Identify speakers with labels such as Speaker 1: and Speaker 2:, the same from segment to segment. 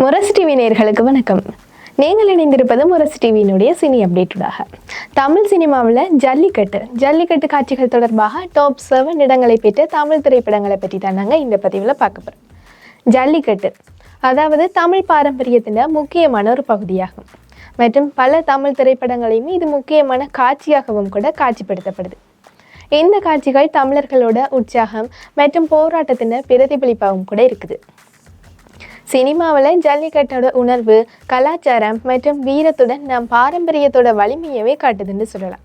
Speaker 1: முரசு TV நேர்களுக்கு வணக்கம். நீங்கள் இணைந்திருப்பது முரசு டிவியினுடைய சினி அப்டேட்டுடாக. தமிழ் சினிமாவில் ஜல்லிக்கட்டு ஜல்லிக்கட்டு காட்சிகள் தொடர்பாக டாப் செவன் இடங்களை பெற்ற தமிழ் திரைப்படங்களை பற்றி தான் நாங்கள் இந்த பதிவில் பார்க்க போகிறோம் ஜல்லிக்கட்டு அதாவது தமிழ் பாரம்பரியத்தின் முக்கியமான ஒரு பகுதியாகும். மற்றும் பல தமிழ் திரைப்படங்களையுமே இது முக்கியமான காட்சியாகவும் கூட காட்சிப்படுத்தப்படுது. இந்த காட்சிகள் தமிழர்களோட உற்சாகம் மற்றும் போராட்டத்தின பிரதிபலிப்பாகவும் கூட இருக்குது. சினிமாவில் ஜல்லிக்கட்டோட உணர்வு கலாச்சாரம் மற்றும் வீரத்துடன் நம் பாரம்பரியத்தோட வலிமையவே காட்டுதுன்னு சொல்லலாம்.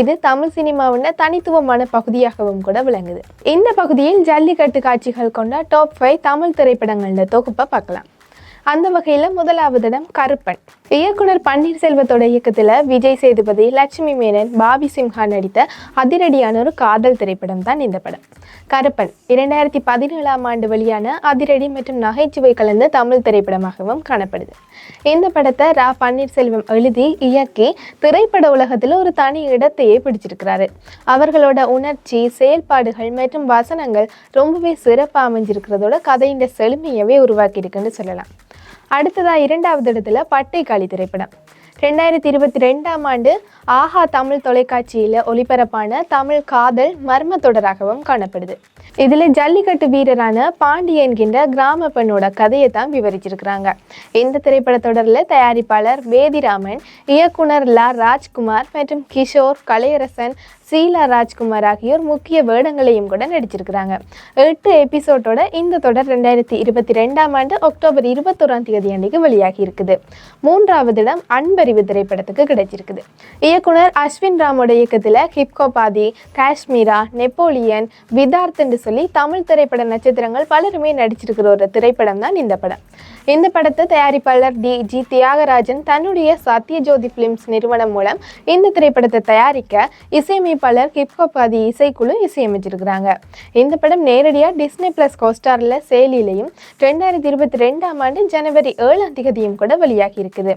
Speaker 1: இது தமிழ் சினிமாவின் தனித்துவமான பகுதியாகவும் கூட விளங்குது. இந்த பகுதியில் ஜல்லிக்கட்டு காட்சிகள் கொண்ட டாப் ஃபைவ் தமிழ் திரைப்படங்களில் தொகுப்பை பார்க்கலாம். அந்த வகையில் முதலாவது இடம் கருப்பன். இயக்குனர் பன்னீர்செல்வத்தோட இயக்கத்தில் விஜய் சேதுபதி லட்சுமி மேனன் பாபி சிம்ஹா நடித்த அதிரடியான ஒரு காதல் திரைப்படம் தான் இந்த படம். கருப்பன். இரண்டாயிரத்தி பதினேழாம் ஆண்டு வெளியான அதிரடி மற்றும் நகைச்சுவை கலந்த தமிழ் திரைப்படமாகவும் காணப்படுது. இந்த படத்தை ரா. பன்னீர்செல்வம் எழுதி இயக்கி திரைப்பட உலகத்தில் ஒரு தனி இடத்தையே பிடிச்சிருக்கிறாரு. அவர்களோட உணர்ச்சி செயல்பாடுகள் மற்றும் வசனங்கள் ரொம்பவே சிறப்பாக அமைஞ்சிருக்கிறதோட கதையின் செழுமையவே உருவாக்கியிருக்குன்னு சொல்லலாம். அடுத்ததாக இரண்டாவது இடத்துல பட்டைக்காளி திரைப்படம். ரெண்டாயிரத்தி இருபத்தி ரெண்டாம் ஆண்டு ஆஹா தமிழ் தொலைக்காட்சியில் ஒளிபரப்பான தமிழ் காதல் மர்ம தொடராகவும் காணப்படுது. இதில் ஜல்லிக்கட்டு வீரரான பாண்டி என்கின்ற கிராம பெண்ணோட கதையை தான் விவரிச்சிருக்கிறாங்க. இந்த திரைப்பட தொடரில் தயாரிப்பாளர் வேதிராமன் இயக்குனர் லா ராஜ்குமார் மற்றும் கிஷோர் கலையரசன் சீலா ராஜ்குமார் ஆகியோர் முக்கிய வேடங்களையும் கூட நடிச்சிருக்கிறாங்க. எட்டு எபிசோட்டோட இந்த தொடர் ரெண்டாயிரத்தி இருபத்தி ரெண்டாம் ஆண்டு அக்டோபர் இருபத்தோராம் தேதி அன்றைக்கு வெளியாகி இருக்குது மூன்றாவது இடம் அன்பறிவு திரைப்படத்துக்கு கிடைச்சிருக்குது. இயக்குனர் அஸ்வின் ராமோட இயக்கத்தில் ஹிப்கோபாதி காஷ்மீரா நெப்போலியன் விதார்த் என்று சொல்லி தமிழ் திரைப்பட நட்சத்திரங்கள் பலருமே நடிச்சிருக்கிற ஒரு திரைப்படம் தான் இந்த படம். இந்த படத்தை தயாரிப்பாளர் டி. ஜி. தியாகராஜன் தன்னுடைய சத்யஜோதி பிலிம்ஸ் நிறுவனம் மூலம் இந்த திரைப்படத்தை தயாரிக்க இசையமைப்பு இசையமைப்பாளர் ஹிப்ஹாப் ஆதி இசைக்குழு இசையமைச்சிருக்கிறாங்க. இந்த படம் நேரடியாக டிஸ்னி பிளஸ் கோஸ்டாரில் செயலிலையும் ரெண்டாயிரத்தி இருபத்தி ரெண்டாம் ஆண்டு ஜனவரி ஏழாம் தேதியும் கூட வெளியாகி இருக்குது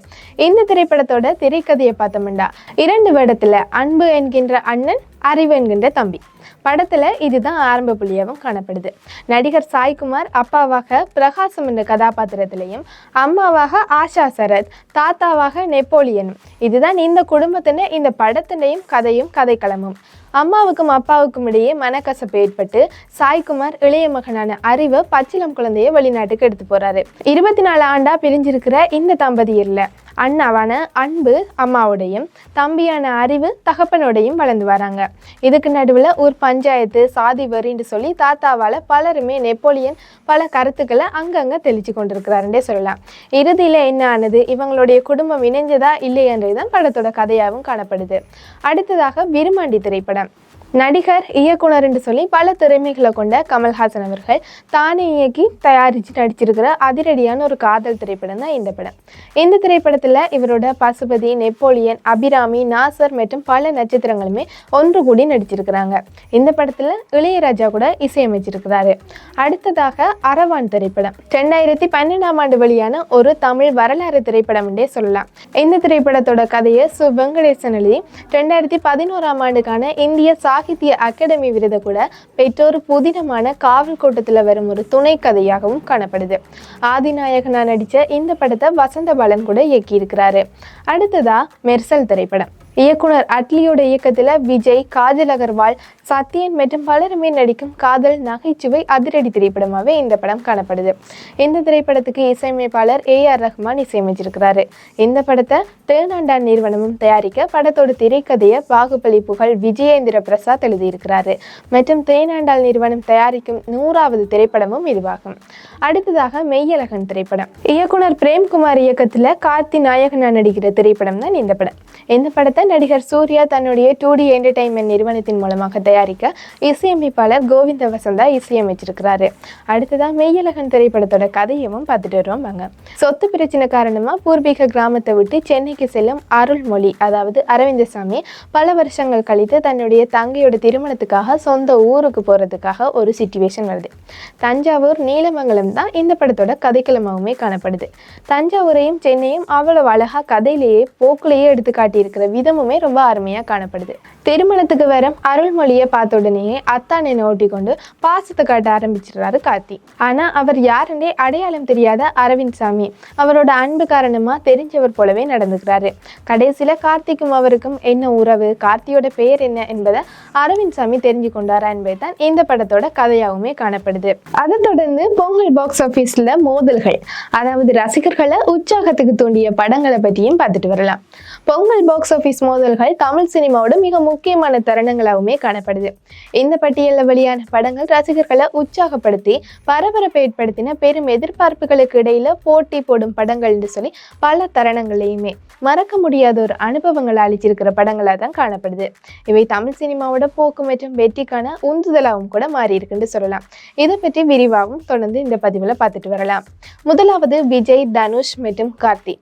Speaker 1: இந்த திரைப்படத்தோட திரைக்கதையை பார்த்தோம்னா இரண்டு வருடத்தில் அன்பு என்கின்ற அண்ணன் அறிவு என்கின்ற தம்பி. படத்தில் இதுதான் ஆரம்ப புள்ளியாகவும் காணப்படுது. நடிகர் சாய்குமார் அப்பாவாக பிரகாசம் என்ற கதாபாத்திரத்திலையும் அம்மாவாக ஆஷா சரத் தாத்தாவாக நெப்போலியனும். இதுதான் இந்த குடும்பத்தின இந்த படத்தினையும் கதையும் கதைக்களமும். அம்மாவுக்கும் அப்பாவுக்கும் இடையே மனக்கசப்பு ஏற்பட்டு சாய்குமார் இளைய மகனான அறிவு பச்சிலம் குழந்தையை வெளிநாட்டுக்கு எடுத்து போறாரு. இருபத்தி நாலு ஆண்டா பிரிஞ்சிருக்கிற இந்த தம்பதி இல்லை அண்ணாவான அன்பு அம்மாவோடையும் தம்பியான அறிவு தகப்பனோடையும் வளர்ந்து வராங்க. இதுக்கு நடுவில் ஒரு பஞ்சாயத்து சாதி வரின்னு சொல்லி தாத்தாவால் பலருமே நெப்போலியன் பல கருத்துக்களை அங்கங்கே தெளிச்சு கொண்டிருக்கிறாருன்றே சொல்லலாம். இறுதியில் என்ன ஆனது? இவங்களுடைய குடும்பம் இணைஞ்சதா இல்லையன்றதுதான் படத்தோட கதையாகவும் காணப்படுது. அடுத்ததாக விருமாண்டி திரைப்படம். நடிகர் இயக்குனர் என்று சொல்லி பல திறமைகளை கொண்ட கமல்ஹாசன் அவர்கள் தானே இயக்கி தயாரித்து நடிச்சிருக்கிற அதிரடியான ஒரு காதல் திரைப்படம் தான் இந்த படம். இந்த திரைப்படத்தில் இவரோட பசுபதி நெப்போலியன் அபிராமி நாசர் மற்றும் பல நட்சத்திரங்களுமே ஒன்று கூடி நடிச்சிருக்கிறாங்க. இந்த படத்தில் இளையராஜா கூட இசையமைச்சிருக்கிறாரு. அடுத்ததாக அரவான் திரைப்படம். ரெண்டாயிரத்தி பன்னெண்டாம் ஆண்டு வெளியான ஒரு தமிழ் வரலாறு திரைப்படம் என்றே சொல்லலாம். இந்த திரைப்படத்தோட கதையை சு. வெங்கடேசன் எழுதி ரெண்டாயிரத்தி பதினோராம் ஆண்டுக்கான இந்திய சாகித்ய அகாடமி விருதை கூட பெற்றோர் புதினமான காவல் கோட்டத்தில் வரும் ஒரு துணை கதையாகவும் காணப்படுது. ஆதிநாயகனா நடித்த இந்த படத்தை வசந்த பாலன் கூட இயக்கியிருக்கிறாரு. அடுத்ததா மெர்சல் திரைப்படம். இயக்குனர் அட்லியோட இயக்கத்தில் விஜய் காஜல் அகர்வால் சத்யன் மற்றும் பலருமே நடிக்கும் காதல் நகைச்சுவை அதிரடி திரைப்படமாகவே இந்த படம் காணப்படுது. இந்த திரைப்படத்துக்கு இசையமைப்பாளர் ஏ ஆர் ரஹ்மான் இசையமைச்சிருக்கிறாரு. இந்த படத்தை தேனாண்டான் நிறுவனமும் தயாரிக்க படத்தோட திரைக்கதையை பாகுபலி புகழ் விஜயேந்திர பிரசாத் எழுதியிருக்கிறாரு. மற்றும் தேனாண்டால் நிறுவனம் தயாரிக்கும் நூறாவது திரைப்படமும் இதுவாகும். அடுத்ததாக மெய்யழகன் திரைப்படம். இயக்குனர் பிரேம்குமார் இயக்கத்தில் கார்த்தி நாயகனா நடிக்கிற திரைப்படம் தான் இந்த படம். இந்த படத்தை நடிகர் சூர்யா தன்னுடைய டூ டி என்டர்டைன்மெண்ட் நிறுவனத்தின் மூலமாக தயாரிக்க இசையமைப்பாளர் கோவிந்த வசந்தா இசையமைச்சிருக்கிறாரு. அடுத்ததாக மெய்யழகன் திரைப்படத்தோட கதையவும் பார்த்துட்டு வருவோம் வாங்க. சொத்து பிரச்சனை காரணமாக பூர்வீக கிராமத்தை விட்டு சென்னைக்கு செல்லும் அருள்மொழி அதாவது அரவிந்தசாமி பல வருஷங்கள் கழித்து தன்னுடைய தங்கையோட திருமணத்துக்காக சொந்த ஊருக்கு போகிறதுக்காக ஒரு சுச்சுவேஷன் வருது. தஞ்சாவூர் நீலமங்கலம் தான் இந்த படத்தோட கதைக்களமாகவுமே காணப்படுது. தஞ்சாவூரையும் சென்னையும் அவ்வளவு அழகாக கதையிலேயே போக்குலேயே எடுத்து காட்டியிருக்கிற விதம் இன்னமுமே ரொம்ப அருமையாக காணப்படுது. திருமணத்துக்கு வர அருள்மொழியை பார்த்த உடனேயே அத்தான் என்னை ஓட்டி கொண்டு பாசத்தை காட்ட ஆரம்பிச்சிடுறாரு கார்த்தி. ஆனால் அவர் யாருன்னே அடையாளம் தெரியாத அரவிந்த் சாமி. அவரோட அன்பு காரணமாக தெரிஞ்சவர் போலவே நடந்துக்கிறாரு. கடைசியில் கார்த்திக்கும் அவருக்கும் என்ன உறவு கார்த்தியோட பெயர் என்ன என்பதை அரவிந்த் சாமி தெரிஞ்சு கொண்டாரா என்பது தான் இந்த படத்தோட கதையாகவுமே காணப்படுது. அதை தொடர்ந்து பொங்கல் பாக்ஸ் ஆஃபீஸில் மோதல்கள். அதாவது ரசிகர்களை உற்சாகத்துக்கு தூண்டிய படங்களை பற்றியும் பார்த்துட்டு வரலாம். பொங்கல் பாக்ஸ் ஆஃபீஸ் மோதல்கள் தமிழ் சினிமாவோட மிக முக்கியமான தருணங்களாகவுமே காணப்படுது. இந்த பட்டியலில் வெளியான படங்கள் ரசிகர்களை உற்சாகப்படுத்தி பரபரப்பை ஏற்படுத்தின பெரும் எதிர்பார்ப்புகளுக்கு இடையில போட்டி போடும் படங்கள்னு சொல்லி பல தருணங்களையுமே மறக்க முடியாத ஒரு அனுபவங்களை அளிச்சிருக்கிற படங்களாக தான் காணப்படுது. இவை தமிழ் சினிமாவோட போக்கு மற்றும் வெற்றிக்கான உந்துதலாகவும் கூட மாறி இருக்குன்னு சொல்லலாம். இதை பற்றி விரிவாகவும் தொடர்ந்து இந்த பதிவில் பார்த்துட்டு வரலாம். முதலாவது விஜய் தனுஷ் மற்றும் கார்த்தி.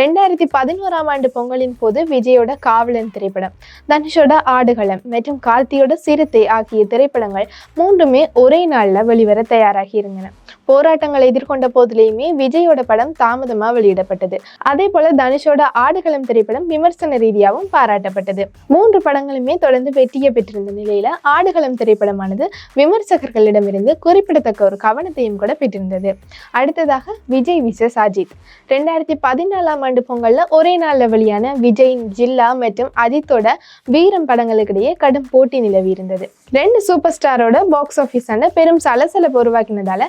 Speaker 1: ரெண்டாயிரத்தி பதினோராம் ஆண்டு பொங்கலின் போது விஜயோட காவலன் திரைப்படம் தனுஷோட ஆடுகளம் மற்றும் கார்த்தியோட சிறுத்தை ஆகிய திரைப்படங்கள் மூன்றுமே ஒரே நாளில் வெளிவர தயாராகி இருந்தன. போராட்டங்களை எதிர்கொண்ட போதிலேயுமே விஜயோட படம் தாமதமாக வெளியிடப்பட்டது. அதே போல தனுஷோட ஆடுகளம் திரைப்படம் விமர்சன ரீதியாகவும் பாராட்டப்பட்டது. மூன்று படங்களுமே தொடர்ந்து வெற்றியை பெற்றிருந்த நிலையில ஆடுகளம் திரைப்படமானது விமர்சகர்களிடமிருந்து குறிப்பிடத்தக்க ஒரு கவனத்தையும் கூட பெற்றிருந்தது. அடுத்ததாக விஜய் விசஸ் அஜித். ரெண்டாயிரத்தி பதினாலாம் ஆண்டு பொங்கல்ல ஒரே நாள்ல வெளியான விஜயின் ஜில்லா மற்றும் அஜித்தோட வீரம் படங்களுக்கிடையே கடும் போட்டி நிலவி இருந்தது ரெண்டு சூப்பர் ஸ்டாரோட பாக்ஸ் ஆஃபீஸான பெரும் சலசலப்பு உருவாக்கினதால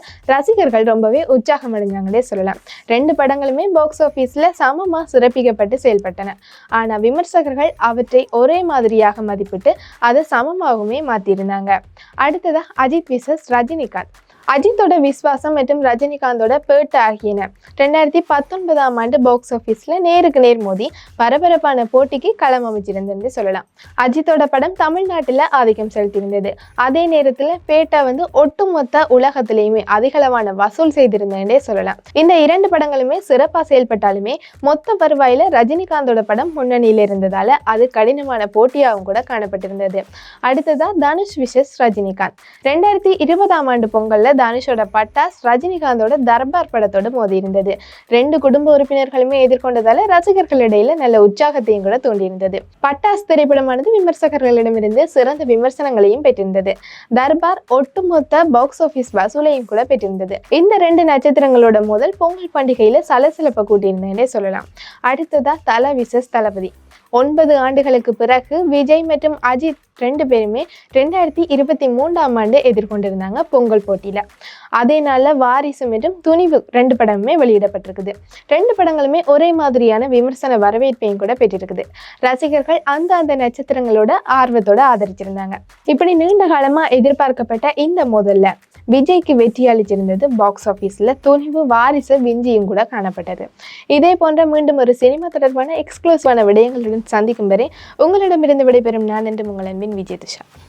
Speaker 1: ரசிகர்கள் ரொம்பவே உற்சாகம் அடைஞ்சாங்களே சொல்லலாம். ரெண்டு படங்களுமே பாக்ஸ் ஆஃபீஸில் சமமாக சிறப்பிக்கப்பட்டு செயல்பட்டன. ஆனால் விமர்சகர்கள் அவற்றை ஒரே மாதிரியாக மதிப்பிட்டு அதை சமமாகவுமே மாற்றியிருந்தாங்க அடுத்ததாக அஜித் விசஸ் ரஜினிகாந்த். அஜித்தோட விஸ்வாசம் மற்றும் ரஜினிகாந்தோட பேட்டு ஆகியன. ரெண்டாயிரத்தி பத்தொன்பதாம் ஆண்டு பாக்ஸ் ஆஃபீஸில் நேருக்கு நேர் மோதி பரபரப்பான போட்டிக்கு களம் அமைச்சிருந்தது சொல்லலாம். அஜித்தோட படம் தமிழ்நாட்டில் ஆதிக்கம் செலுத்தியிருந்தது. அதே நேரத்தில் பேட்டா வந்து ஒட்டுமொத்த உலகத்திலேயுமே அதிகளவான வசூல் செய்திருந்தே சொல்லலாம். இந்த இரண்டு படங்களுமே சிறப்பாக செயல்பட்டாலுமே மொத்த வருவாயில் ரஜினிகாந்தோட படம் முன்னணியில் இருந்ததால் அது கடினமான போட்டியாகவும் கூட காணப்பட்டிருந்தது. அடுத்ததாக தனுஷ் விஷஸ் ரஜினிகாந்த். ரெண்டாயிரத்தி இருபதாம் ஆண்டு பொங்கலில் தனுஷோட பட்டாஸ் ரஜினிகாந்தோட தர்பார் படத்தோட மோதி இருந்தது ரெண்டு குடும்ப உறுப்பினர்களுமே எதிர்கொண்டதால ரசிகர்கள் இடையில நல்ல உற்சாகத்தையும் கூட தூண்டியிருந்தது. பட்டாஸ் திரைப்படமானது விமர்சகர்களிடமிருந்து சிறந்த விமர்சனங்களையும் பெற்றிருந்தது. தர்பார் ஒட்டுமொத்த பாக்ஸ் ஆஃபீஸ் வசூலையும் கூட பெற்றிருந்தது. இந்த ரெண்டு நட்சத்திரங்களோட முதல் பொங்கல் பண்டிகையில சலசலப்பை கூட்டியிருந்தேன்னே சொல்லலாம். அடுத்ததா தல விசஸ் தளபதி. ஒன்பது ஆண்டுகளுக்கு பிறகு விஜய் மற்றும் அஜித் ரெண்டு பேருமே ரெண்டாயிரத்தி இருபத்தி மூன்றாம் ஆண்டு எதிர்கொண்டிருந்தாங்க பொங்கல் போட்டியில். அதே நாளில் வாரிசு மற்றும் துணிவு ரெண்டு படமுமே வெளியிடப்பட்டிருக்குது. ரெண்டு படங்களுமே ஒரே மாதிரியான விமர்சன வரவேற்பையும் கூட பெற்றிருக்குது. ரசிகர்கள் அந்த அந்த நட்சத்திரங்களோட ஆர்வத்தோட ஆதரிச்சிருந்தாங்க. இப்படி நீண்ட காலமாக எதிர்பார்க்கப்பட்ட இந்த முதல்ல விஜய்க்கு வெற்றி அளிச்சிருந்தது பாக்ஸ் ஆஃபீஸில் துணிவு வாரிசு விஞ்சியும் கூட காணப்பட்டது. இதே போன்ற மீண்டும் ஒரு சினிமா தொடர்பான எக்ஸ்க்ளூசிவான விடயங்களுடன் சந்திக்கும் வரை உங்களிடமிருந்து விடைபெறும் நான் என்று உங்கள் அன்பின் விஜய் துஷா.